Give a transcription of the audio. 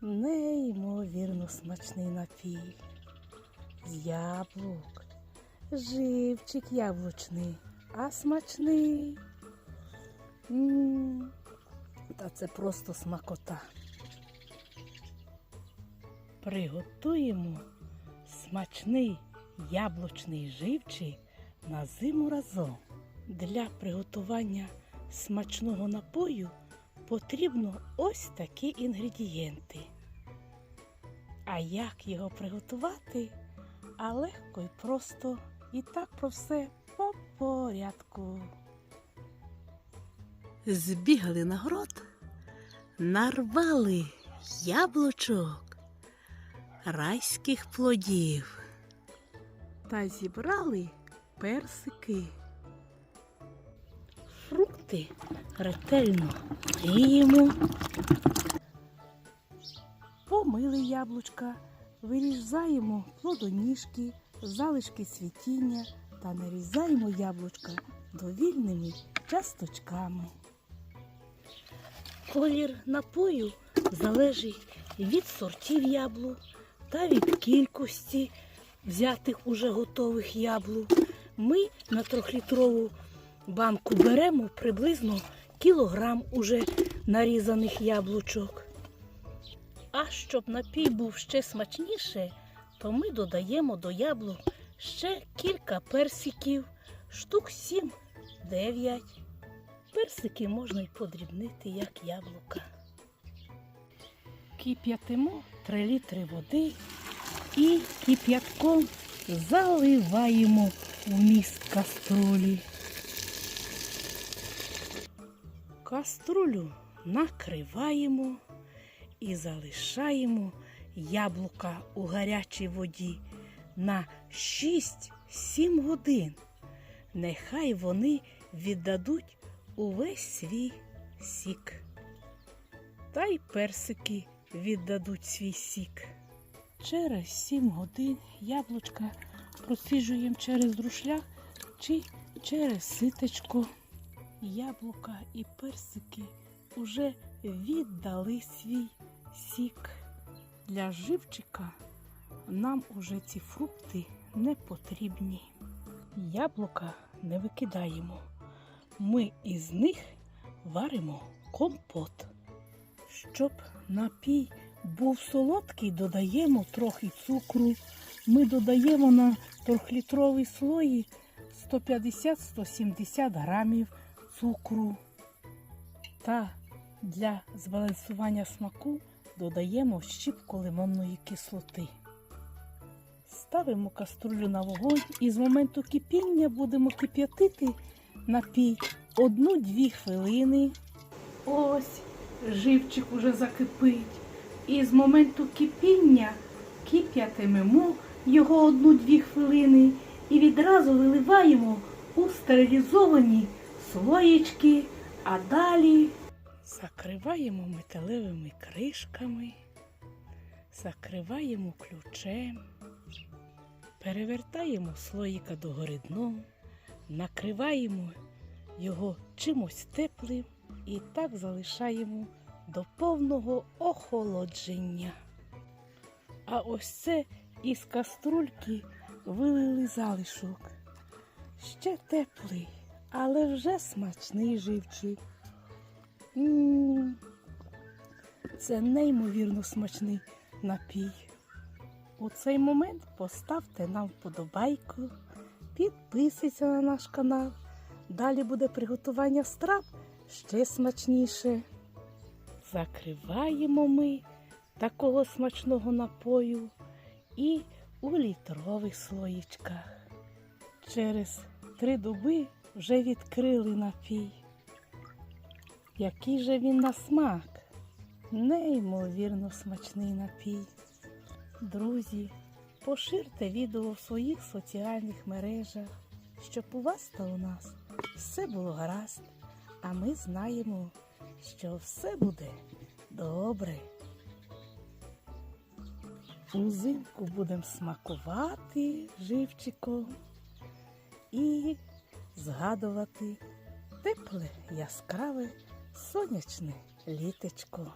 Неймовірно смачний напій. З яблук. Живчик яблучний, а смачний. м Та це просто смакота. Приготуємо смачний яблучний живчик на зиму разом. Для приготування смачного напою потрібно ось такі інгредієнти. А як його приготувати? А легко і просто. І так про все по порядку. Збігали на город, нарвали яблучок, райських плодів та зібрали персики. Фрукти ретельно миємо. Помили яблучка, вирізаємо плодоніжки, залишки цвітіння та нарізаємо яблучка довільними часточками. Колір напою залежить від сортів яблук та від кількості взятих уже готових яблук. Ми на трьохлітрову банку беремо приблизно кілограм уже нарізаних яблучок. А щоб напій був ще смачніше, то ми додаємо до яблук ще кілька персиків, штук 7-9. Персики можна й подрібнити, як яблука. Кип'ятимо 3 літри води і кип'ятком заливаємо в міст каструлі. Каструлю накриваємо і залишаємо яблука у гарячій воді на 6-7 годин. Нехай вони віддадуть увесь свій сік. Та й персики віддадуть свій сік. Через 7 годин яблучка проціжуємо через друшлях чи через ситочко. Яблука і персики уже віддали свій сік. Для живчика нам уже ці фрукти не потрібні. Яблука не викидаємо. Ми із них варимо компот. Щоб напій був солодкий, додаємо трохи цукру. Ми додаємо на трьохлітровий слої 150-170 грамів цукру. Та для збалансування смаку додаємо щіпку лимонної кислоти. Ставимо каструлю на вогонь і з моменту кипіння будемо кип'ятити напій одну-дві хвилини. Ось живчик уже закипить. І з моменту кипіння кип'ятимемо його одну-дві хвилини і відразу виливаємо у стерилізовані слоєчки, а далі закриваємо металевими кришками, закриваємо ключем, перевертаємо слоїка догори дном, накриваємо його чимось теплим і так залишаємо до повного охолодження. А ось це із каструльки вилили залишок. Ще теплий, але вже смачний живчик. М, Це неймовірно смачний напій. У цей момент поставте нам вподобайку, підписуйтесь на наш канал. Далі буде приготування страв ще смачніше. Закриваємо ми такого смачного напою і у літрових слоїчках. Через три доби вже відкрили напій. Який же він на смак? Неймовірно смачний напій. Друзі, поширте відео в своїх соціальних мережах, щоб у вас та у нас все було гаразд, а ми знаємо, що все буде добре. Узимку будемо смакувати живчиком і згадувати тепле, яскраве сонячне літечко.